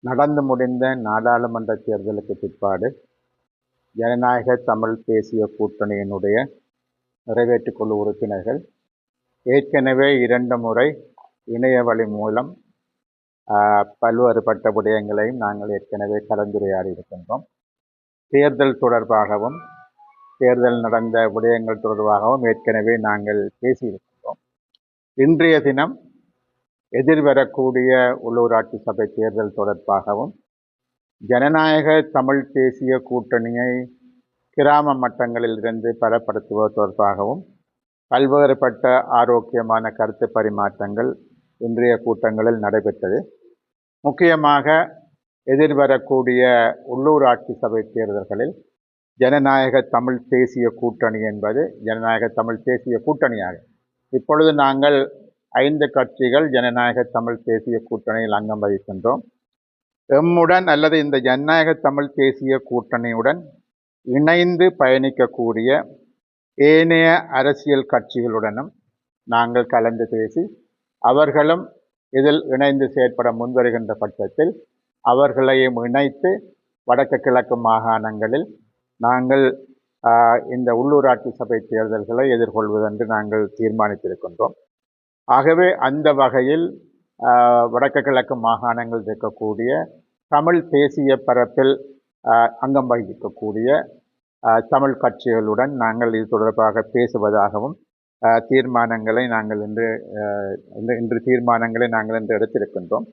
நடந்து முடிந்த நாடாளுமன்ற தேர்தலுக்கு பிற்பாடு ஜனநாயக தமிழ் தேசிய கூட்டணியினுடைய நிறைவேற்றுக்குழு உறுப்பினர்கள் ஏற்கனவே இரண்டு முறை இணைய வழி மூலம் பல்வேறு பல்வேறுபட்ட விடயங்களையும் நாங்கள் ஏற்கனவே கலந்துரையாடி இருக்கின்றோம். தேர்தல் தொடர்பாகவும் தேர்தல் நடந்த விடயங்கள் தொடர்பாகவும் ஏற்கனவே நாங்கள் பேசியிருக்கின்றோம். இன்றைய தினம் எதிர்வரக்கூடிய உள்ளூராட்சி சபை தேர்தல் தொடர்பாகவும் ஜனநாயக தமிழ் தேசிய கூட்டணியை கிராம மட்டங்களில் இருந்து பலப்படுத்துவது தொடர்பாகவும் பல்வேறுபட்ட ஆரோக்கியமான கருத்து பரிமாற்றங்கள் இன்றைய கூட்டங்களில் நடைபெற்றது. முக்கியமாக எதிர்வரக்கூடிய உள்ளூராட்சி சபை தேர்தல்களில் ஜனநாயக தமிழ் தேசிய கூட்டணி என்பது ஜனநாயக தமிழ் தேசிய கூட்டணியாக. இப்பொழுது நாங்கள் ஐந்து கட்சிகள் ஜனநாயக தமிழ் தேசிய கூட்டணியில் அங்கம் வகிக்கின்றோம். எம்முடன் அல்லது இந்த ஜனநாயக தமிழ் தேசிய கூட்டணியுடன் இணைந்து பயணிக்கக்கூடிய ஏனைய அரசியல் கட்சிகளுடனும் நாங்கள் கலந்து பேசி அவர்களும் இதில் இணைந்து செயற்பட முன்வருகின்ற பட்சத்தில் அவர்களையும் இணைத்து வடக்கு கிழக்கு மாகாணங்களில் நாங்கள் இந்த உள்ளூராட்சி சபை தேர்தல்களை எதிர்கொள்வதென்று நாங்கள் தீர்மானித்திருக்கின்றோம். ஆகவே அந்த வகையில் வடக்கு கிழக்கு மாகாணங்கள் இருக்கக்கூடிய தமிழ் தேசிய பரப்பில் அங்கம் வகிக்கக்கூடிய தமிழ் கட்சிகளுடன் நாங்கள் இது தொடர்பாக பேசுவதாகவும் தீர்மானங்களை நாங்கள் இன்று- இன்று தீர்மானங்களை நாங்கள் இன்று எடுத்திருக்கின்றோம்.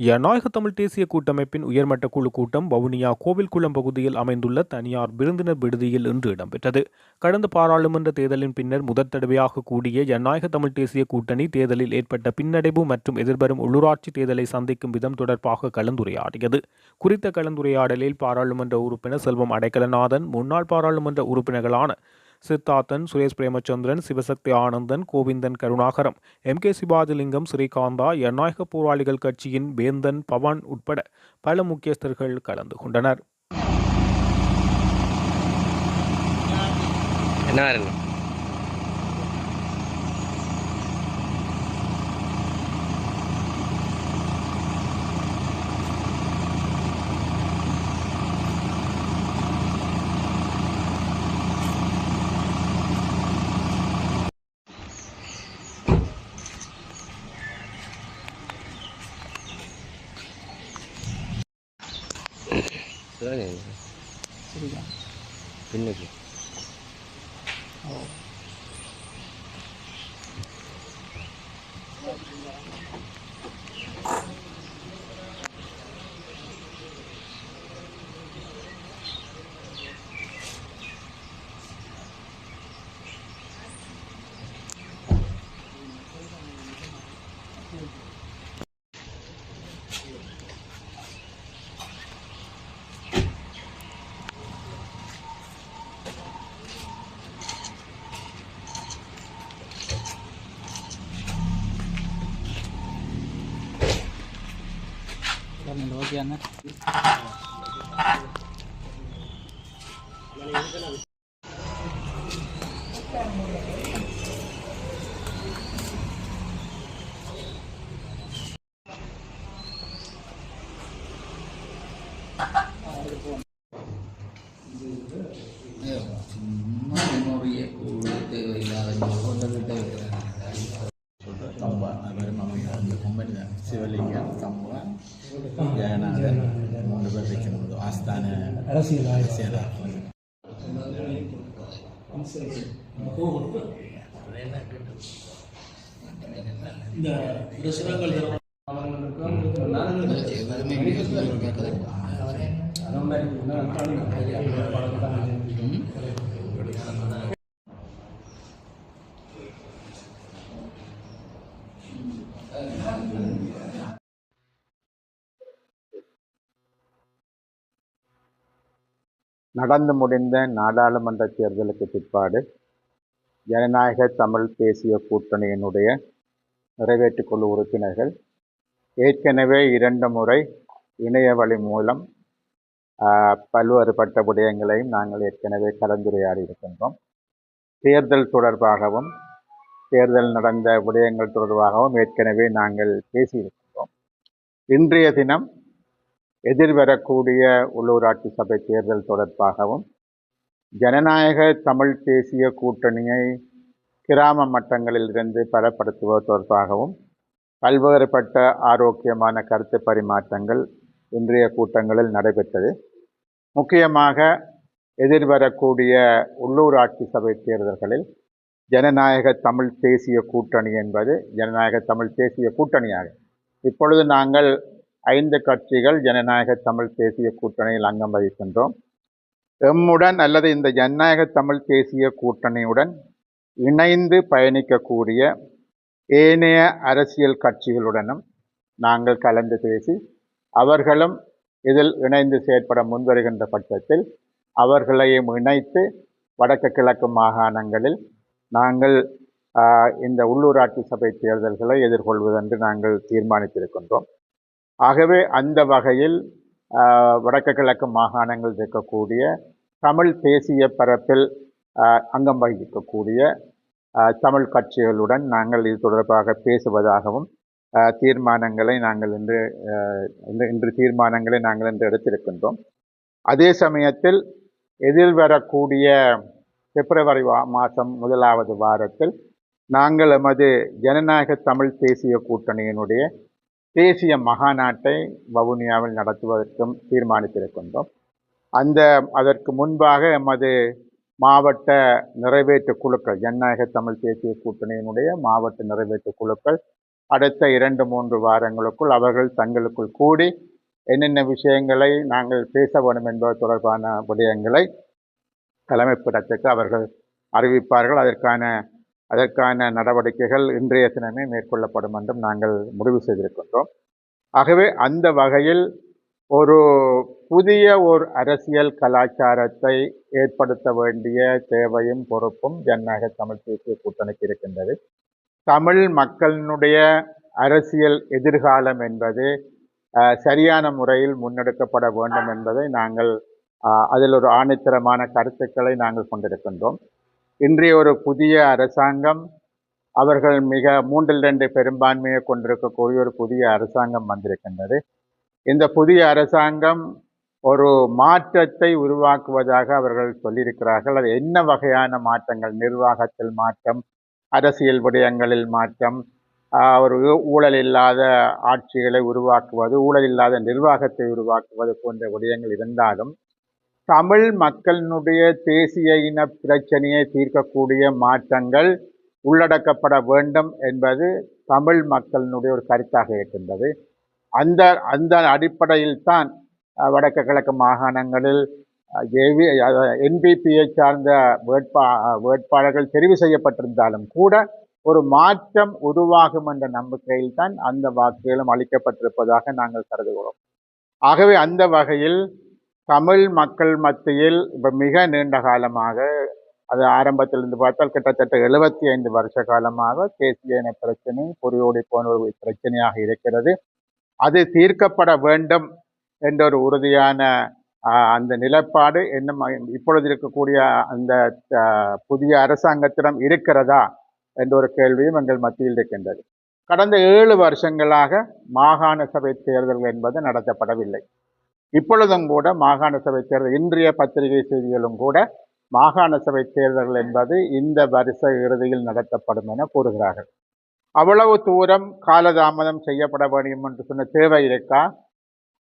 ஜனநாயக தமிழ் தேசிய கூட்டமைப்பின் உயர்மட்ட குழு கூட்டம் வவுனியா கோவில்குளம் பகுதியில் அமைந்துள்ள தனியார் விருந்தினர் விடுதியில் இன்று இடம்பெற்றது. கடந்த பாராளுமன்ற தேர்தலின் பின்னர் முதற் தடவையாக கூடிய ஜனநாயக தமிழ் தேசிய கூட்டணி தேர்தலில் ஏற்பட்ட பின்னடைவு மற்றும் எதிர்வரும் உள்ளூராட்சி தேர்தலை சந்திக்கும் விதம் தொடர்பாக கலந்துரையாடியது. குறித்த கலந்துரையாடலில் பாராளுமன்ற உறுப்பினர் செல்வம் அடைக்கலநாதன் முன்னாள் பாராளுமன்ற உறுப்பினர்களான சித்தார்த்தன் சுரேஷ் பிரேமச்சந்திரன் சிவசக்தி ஆனந்தன் கோவிந்தன் கருணாகரம் எம் கே சிவாஜிலிங்கம் ஸ்ரீகாந்தா ஜனநாயக போராளிகள் கட்சியின் வேந்தன் பவான் உட்பட பல முக்கியஸ்தர்கள் கலந்து கொண்டனர். என்ன 그러네. 소리가. 빛내기. yan. சிவலிங்கம் கம்பம் ஜெகநாதன் மூணு பேர் வைக்கணும் ஆஸ்தான அரசியல் அரசியலா நடந்து முடிந்த நாடாளுமன்ற தேர்தலுக்கு பிற்பாடு ஜனநாயக தமிழ் தேசிய கூட்டணியினுடைய நிறைவேற்றுக்குழு உறுப்பினர்கள் ஏற்கனவே இரண்டு முறை இணைய வழி மூலம் ஆஹ், பல்வேறுபட்ட விடயங்களையும் நாங்கள் ஏற்கனவே கலந்துரையாடி இருக்கின்றோம் தேர்தல் தொடர்பாகவும் தேர்தல் நடந்த விடயங்கள் தொடர்பாகவும் ஏற்கனவே நாங்கள் பேசியிருக்கிறோம். இன்றைய தினம் எதிர்வரக்கூடிய உள்ளூராட்சி சபை தேர்தல் தொடர்பாகவும் ஜனநாயக தமிழ் தேசிய கூட்டணியை கிராம மட்டங்களிலிருந்து பலப்படுத்துவது தொடர்பாகவும் பல்வேறுபட்ட ஆரோக்கியமான கருத்து பரிமாற்றங்கள் இன்றைய கூட்டங்களில் நடைபெற்றது. முக்கியமாக எதிர்வரக்கூடிய உள்ளூராட்சி சபை தேர்தல்களில் ஜனநாயக தமிழ் தேசிய கூட்டணி என்பது ஜனநாயக தமிழ் தேசிய கூட்டணியாக இப்பொழுது நாங்கள் ஐந்து கட்சிகள் ஜனநாயக தமிழ் தேசிய கூட்டணியில் அங்கம் வகிக்கின்றோம். எம்முடன் அல்லது இந்த ஜனநாயக தமிழ் தேசிய கூட்டணியுடன் இணைந்து பயணிக்கக்கூடிய ஏனைய அரசியல் கட்சிகளுடனும் நாங்கள் கலந்து பேசி அவர்களும் இதில் இணைந்து செயற்பட முன்வருகின்ற பட்சத்தில் அவர்களையும் இணைத்து வடக்கு கிழக்கு மாகாணங்களில் நாங்கள் இந்த உள்ளூராட்சி சபை தேர்தல்களை எதிர்கொள்வதென்று நாங்கள் தீர்மானித்திருக்கின்றோம். ஆகவே அந்த வகையில் வடக்கு கிழக்கு மாகாணங்கள் இருக்கக்கூடிய தமிழ் தேசிய பரப்பில் அங்கம் வகிக்கக்கூடிய தமிழ் கட்சிகளுடன் நாங்கள் இது தொடர்பாக பேசுவதாகவும் தீர்மானங்களை நாங்கள் இன்று இன்று- இன்று தீர்மானங்களை நாங்கள் இன்று எடுத்திருக்கின்றோம். அதே சமயத்தில் எதிர்வரக்கூடிய பிப்ரவரி மாதம் முதலாவது வாரத்தில் நாங்கள் எமது ஜனநாயக தமிழ் தேசிய கூட்டணியினுடைய தேசிய மகாநாட்டை வவுனியாவில் நடத்துவதற்கும் தீர்மானித்திருக்கின்றோம். அந்த அதற்கு முன்பாக எமது மாவட்ட நிறைவேற்று குழுக்கள் ஜனநாயக தமிழ் தேசிய கூட்டணியினுடைய மாவட்ட நிறைவேற்று குழுக்கள் அடுத்த இரண்டு மூன்று வாரங்களுக்குள் அவர்கள் தங்களுக்குள் கூடி என்னென்ன விஷயங்களை நாங்கள் பேச வேண்டும் என்பது தொடர்பான விடயங்களை தலைமைப்பிடத்துக்கு அவர்கள் அறிவிப்பார்கள். அதற்கான அதற்கான நடவடிக்கைகள் இன்றைய தினமே மேற்கொள்ளப்படும் என்றும் நாங்கள் முடிவு செய்திருக்கின்றோம். ஆகவே அந்த வகையில் ஒரு புதிய ஒரு அரசியல் கலாச்சாரத்தை ஏற்படுத்த வேண்டிய தேவையும் பொறுப்பும் ஜனநாயக தமிழ் தேசிய கூட்டணிக்கு இருக்கின்றது. தமிழ் மக்களினுடைய அரசியல் எதிர்காலம் என்பது சரியான முறையில் முன்னெடுக்கப்பட வேண்டும் என்பதை நாங்கள் அதில் ஒரு ஆணித்தரமான கருத்துக்களை நாங்கள் கொண்டிருக்கின்றோம். இன்றைய ஒரு புதிய அரசாங்கம் அவர்கள் மிக மூன்றில் ரெண்டு பெரும்பான்மையை கொண்டிருக்கக்கூடிய ஒரு புதிய அரசாங்கம் வந்திருக்கின்றது. இந்த புதிய அரசாங்கம் ஒரு மாற்றத்தை உருவாக்குவதாக அவர்கள் சொல்லியிருக்கிறார்கள். அது என்ன வகையான மாற்றங்கள்? நிர்வாகத்தில் மாற்றம் அரசியல் விடயங்களில் மாற்றம் ஒரு ஊழல் இல்லாத ஆட்சிகளை உருவாக்குவது ஊழல் இல்லாத நிர்வாகத்தை உருவாக்குவது போன்ற விடயங்கள் இருந்தாலும் தமிழ் மக்களினுடைய தேசிய இன பிரச்சனையை தீர்க்கக்கூடிய மாற்றங்கள் உள்ளடக்கப்பட வேண்டும் என்பது தமிழ் மக்களினுடைய ஒரு கருத்தாக இருக்கின்றது. அந்த அந்த அடிப்படையில் தான் வடக்கு கிழக்கு மாகாணங்களில் ஏவி என்பிபியை சார்ந்த வேட்பா வேட்பாளர்கள் தெரிவு செய்யப்பட்டிருந்தாலும் கூட ஒரு மாற்றம் உருவாகும் என்ற நம்பிக்கையில் தான் அந்த வாக்குகளும் அளிக்கப்பட்டிருப்பதாக நாங்கள் கருதுகிறோம். ஆகவே அந்த வகையில் தமிழ் மக்கள் மத்தியில் இப்போ மிக நீண்ட காலமாக அது ஆரம்பத்திலிருந்து பார்த்தால் கிட்டத்தட்ட எழுபத்தி ஐந்து வருஷ காலமாக தேசிய இன பிரச்சனை பொறியோடி போன ஒரு பிரச்சனையாக இருக்கிறது. அது தீர்க்கப்பட வேண்டும் என்ற ஒரு உறுதியான அந்த நிலைப்பாடு இன்னும் இப்பொழுது இருக்கக்கூடிய அந்த புதிய அரசாங்கத்திடம் இருக்கிறதா என்ற ஒரு கேள்வியும் எங்கள் மத்தியில் இருக்கின்றது. கடந்த ஏழு வருஷங்களாக மாகாண சபை தேர்தல்கள் என்பது நடத்தப்படவில்லை. இப்பொழுதும் கூட மாகாண சபை தேர்தல் இன்றைய பத்திரிகை செய்திகளும் கூட மாகாண சபை தேர்தல்கள் என்பது இந்த வருஷ இறுதியில் நடத்தப்படும் என கூறுகிறார்கள். அவ்வளவு தூரம் காலதாமதம் செய்யப்பட வேண்டும் என்று சொன்ன தேவை இருக்கா?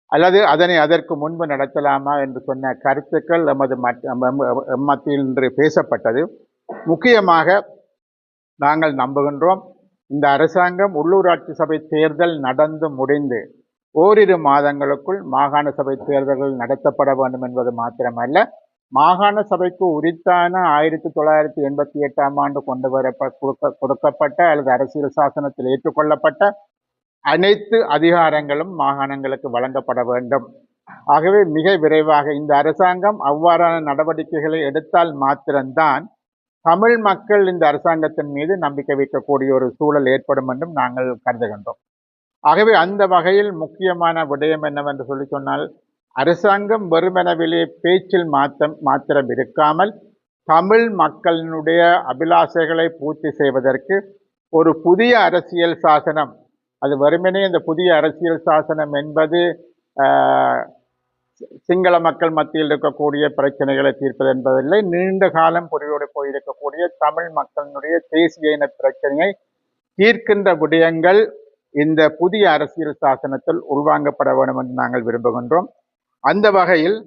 அல்லது அதனை அதற்கு முன்பு நடத்தலாமா என்று சொன்ன கருத்துக்கள் எமது மத்- மத்தியில் இன்று பேசப்பட்டது. முக்கியமாக நாங்கள் நம்புகின்றோம் இந்த அரசாங்கம் உள்ளூராட்சி சபை தேர்தல் நடந்து முடிந்து ஓரிரு மாதங்களுக்குள் மாகாண சபை தேர்தல்கள் நடத்தப்பட வேண்டும் என்பது மாத்திரமல்ல. மாகாண சபைக்கு உரித்தான ஆயிரத்தி தொள்ளாயிரத்தி எண்பத்தி எட்டாம் ஆண்டு கொண்டு வர கொடுக்க கொடுக்கப்பட்ட அல்லது அரசியல் சாசனத்தில் ஏற்றுக்கொள்ளப்பட்ட அனைத்து அதிகாரங்களும் மாகாணங்களுக்கு வழங்கப்பட வேண்டும். ஆகவே மிக விரைவாக இந்த அரசாங்கம் அவ்வாறான நடவடிக்கைகளை எடுத்தால் மாத்திரம்தான் தமிழ் மக்கள் இந்த அரசாங்கத்தின் மீது நம்பிக்கை வைக்கக்கூடிய ஒரு சூழல் ஏற்படும் என்றும் நாங்கள் கருதுகின்றோம். ஆகவே அந்த வகையில் முக்கியமான விடயம் என்னவென்று சொல்லி சொன்னால் அரசாங்கம் வெறுமெனவிலே பேச்சில் மாத்தம் மாத்திரம் இருக்காமல் தமிழ் மக்களினுடைய அபிலாஷைகளை பூர்த்தி செய்வதற்கு ஒரு புதிய அரசியல் சாசனம். அது வெறுமனே இந்த புதிய அரசியல் சாசனம் என்பது சி- சிங்கள மக்கள் மத்தியில் இருக்கக்கூடிய பிரச்சனைகளை தீர்ப்பது என்பதில்லை. நீண்ட காலம் பொறியோடு போயிருக்கக்கூடிய தமிழ் மக்களினுடைய தேசிய இன பிரச்சனையை தீர்க்கின்ற விடயங்கள் இந்த புதிய அரசியல் சாசனத்தில் உள்வாங்கப்பட வேண்டும் என்று நாங்கள் விரும்புகின்றோம். அந்த வகையில்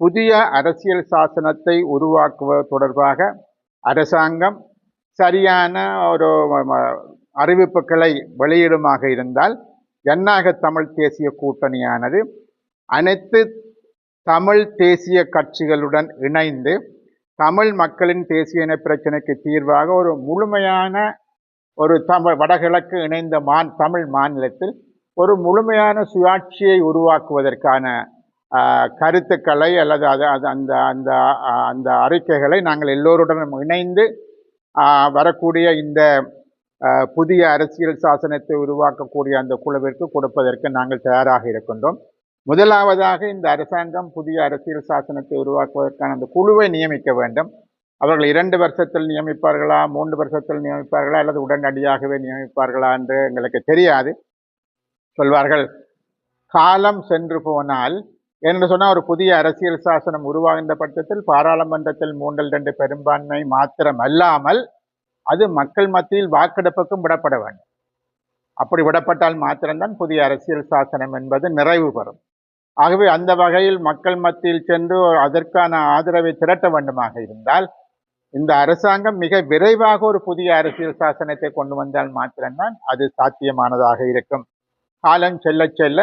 புதிய அரசியல் சாசனத்தை உருவாக்குவது தொடர்பாக அரசாங்கம் சரியான ஒரு அறிவிப்புகளை வெளியிடுமாக இருந்தால் ஜன்னாக தமிழ் தேசிய கூட்டணியானது அனைத்து தமிழ் தேசிய கட்சிகளுடன் இணைந்து தமிழ் மக்களின் தேசிய இன பிரச்சனைக்கு தீர்வாக ஒரு முழுமையான ஒரு தமிழ் வடகிழக்கு இணைந்த மான் தமிழ் மாநிலத்தில் ஒரு முழுமையான சுயாட்சியை உருவாக்குவதற்கான கருத்துக்களை அல்லது அது அது அந்த அந்த அந்த அறிக்கைகளை நாங்கள் எல்லோருடனும் இணைந்து வரக்கூடிய இந்த புதிய அரசியல் சாசனத்தை உருவாக்கக்கூடிய அந்த குழுவிற்கு கொடுப்பதற்கு நாங்கள் தயாராக இருக்கின்றோம். முதலாவதாக இந்த அரசாங்கம் புதிய அரசியல் சாசனத்தை உருவாக்குவதற்கான அந்த குழுவை நியமிக்க வேண்டும். அவர்கள் இரண்டு வருஷத்தில் நியமிப்பார்களா மூன்று வருஷத்தில் நியமிப்பார்களா அல்லது உடனடியாகவே நியமிப்பார்களா என்று எங்களுக்கு தெரியாது. சொல்வார்கள் காலம் சென்று போனால் என்று சொன்னால் ஒரு புதிய அரசியல் சாசனம் உருவாகின்ற பட்சத்தில் பாராளுமன்றத்தில் மூன்றில் ரெண்டு பெரும்பான்மை மாத்திரம் அல்லாமல் அது மக்கள் மத்தியில் வாக்கெடுப்புக்கும் விடப்பட வேண்டும். அப்படி விடப்பட்டால் மாத்திரம்தான் புதிய அரசியல் சாசனம் என்பது நிறைவு பெறும். ஆகவே அந்த வகையில் மக்கள் மத்தியில் சென்று அதற்கான ஆதரவை திரட்ட வேண்டுமாக இருந்தால் இந்த அரசாங்கம் மிக விரைவாக ஒரு புதிய அரசியல் சாசனத்தை கொண்டு வந்தால் மாத்திரம்தான் அது சாத்தியமானதாக இருக்கும். காலம் செல்ல செல்ல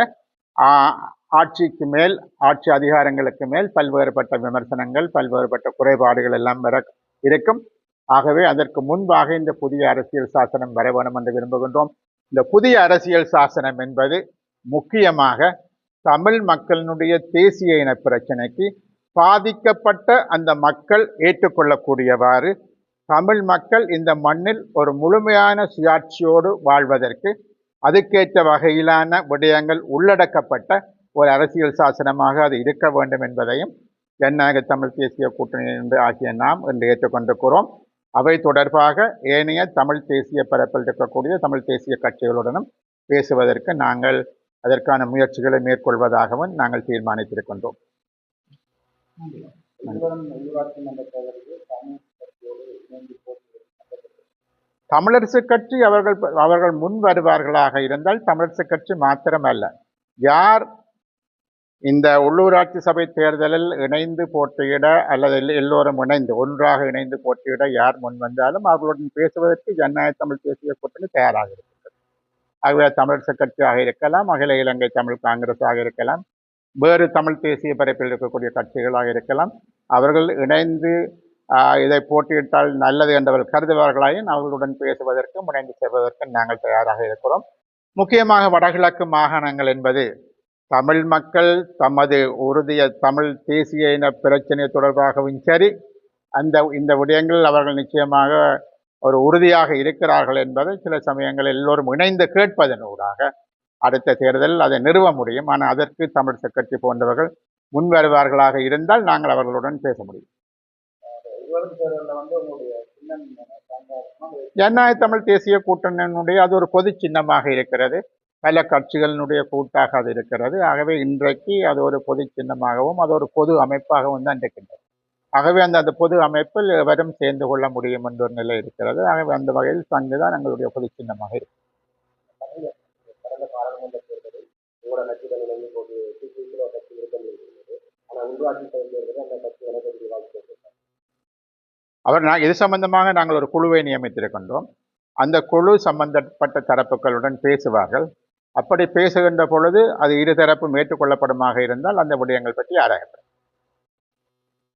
ஆட்சிக்கு மேல் ஆட்சி அதிகாரங்களுக்கு மேல் பல்வேறுபட்ட விமர்சனங்கள் பல்வேறுபட்ட குறைபாடுகள் எல்லாம் வர இருக்கும். ஆகவே அதற்கு முன்பாக இந்த புதிய அரசியல் சாசனம் வர வேண்டும் என்று விரும்புகின்றோம். இந்த புதிய அரசியல் சாசனம் என்பது முக்கியமாக தமிழ் மக்களினுடைய தேசிய இன பிரச்சனைக்கு பாதிக்கப்பட்ட அந்த மக்கள் ஏற்றுக்கொள்ளக்கூடியவாறு தமிழ் மக்கள் இந்த மண்ணில் ஒரு முழுமையான சுயாட்சியோடு வாழ்வதற்கு அதுக்கேற்ற வகையிலான விடயங்கள் உள்ளடக்கப்பட்ட ஒரு அரசியல் சாசனமாக அது இருக்க வேண்டும் என்பதையும் ஜனநாயக தமிழ் தேசிய கூட்டணி ஆகிய நாம் இன்று ஏற்றுக்கொண்டிருக்கிறோம். அவை தொடர்பாக ஏனைய தமிழ் தேசிய பரப்பில் இருக்கக்கூடிய தமிழ் தேசிய கட்சிகளுடனும் பேசுவதற்கு நாங்கள் அதற்கான முயற்சிகளை மேற்கொள்வதாகவும் நாங்கள் தீர்மானித்திருக்கின்றோம். தமிழரசு கட்சி அவர்கள் அவர்கள் முன் வருவார்களாக இருந்தால் தமிழரசு கட்சி மாத்திரமல்ல. யார் இந்த உள்ளூராட்சி சபை தேர்தலில் இணைந்து போட்டியிட அல்லது எல்லோரும் இணைந்து ஒன்றாக இணைந்து போட்டியிட யார் முன் வந்தாலும் அவர்களுடன் பேசுவதற்கு ஜனநாயக தமிழ் தேசிய கூட்டணி தயாராக இருக்கிறது ஆகவே தமிழரசு கட்சியாக இருக்கலாம் அகில இலங்கை தமிழ் காங்கிரஸாக இருக்கலாம் வேறு தமிழ் தேசிய பரப்பில் இருக்கக்கூடிய கட்சிகளாக இருக்கலாம். அவர்கள் இணைந்து இதை போட்டியிட்டால் நல்லது என்றவர்கள் கருதுவார்களாயின் அவர்களுடன் பேசுவதற்கும் இணைந்து செல்வதற்கும் நாங்கள் தயாராக இருக்கிறோம். முக்கியமாக வடகிழக்கு மாகாணங்கள் என்பது தமிழ் மக்கள் தமது உறுதிய தமிழ் தேசிய இன பிரச்சனை தொடர்பாகவும் சரி அந்த இந்த விடயங்களில் அவர்கள் நிச்சயமாக ஒரு உறுதியாக இருக்கிறார்கள் என்பதை சில சமயங்களில் எல்லோரும் இணைந்து கேட்பதனூடாக அடுத்த தேர்தல் அதை நிறுவ முடியும். ஆனால் அதற்கு தமிழ் கட்சி போன்றவர்கள் முன் வருவார்களாக இருந்தால் நாங்கள் அவர்களுடன் பேச முடியும். ஜனநாயக தமிழ் தேசிய கூட்டணியினுடைய அது ஒரு பொது சின்னமாக இருக்கிறது. பல கட்சிகளினுடைய கூட்டாக அது இருக்கிறது. ஆகவே இன்றைக்கு அது ஒரு பொது சின்னமாகவும் அது ஒரு பொது அமைப்பாகவும் தான் இருக்கின்றது. ஆகவே அந்த அந்த பொது அமைப்பில் எவரும் சேர்ந்து கொள்ள முடியும் என்ற ஒரு நிலை இருக்கிறது. ஆகவே அந்த வகையில் சங்கு தான் எங்களுடைய பொது சின்னமாக இருக்கு அவர் நான் இது சம்பந்தமாக நாங்கள் ஒரு குழுவை நியமித்திருக்கின்றோம். அந்த குழு சம்பந்தப்பட்ட தரப்புகளுடன் பேசுவார்கள். அப்படி பேசுகின்ற பொழுது அது இருதரப்பும் ஏற்றுக்கொள்ளப்படுமாக இருந்தால் அந்த விடயங்கள் பற்றி ஆராயப்படும்.